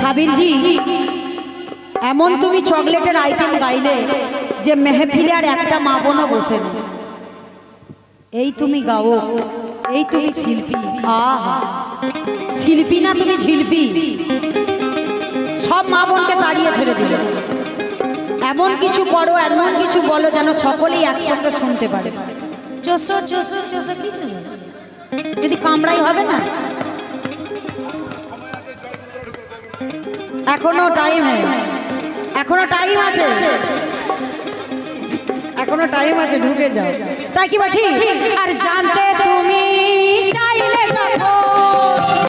সাবিরজি, এমন তুমি চকলেটের আইটেম গাইলে যে মেহফিলে আর একটা মা বোনও বসে এই তুমি গাও। এই তুমি শিল্পী। আহা শিল্পী না তুমি শিল্পী সব মা বোনকে তাড়িয়ে ছেড়ে দিলে। এমন কিছু করো, এমন কিছু বলো যেন সকলেই একসঙ্গে শুনতে পারে। যদি কামড়াই হবে না? এখনও টাইম এখনও টাইম আছে। এখনও টাইম আছে, ঢুকে যাও। তাই কি বলছি? আর জানতে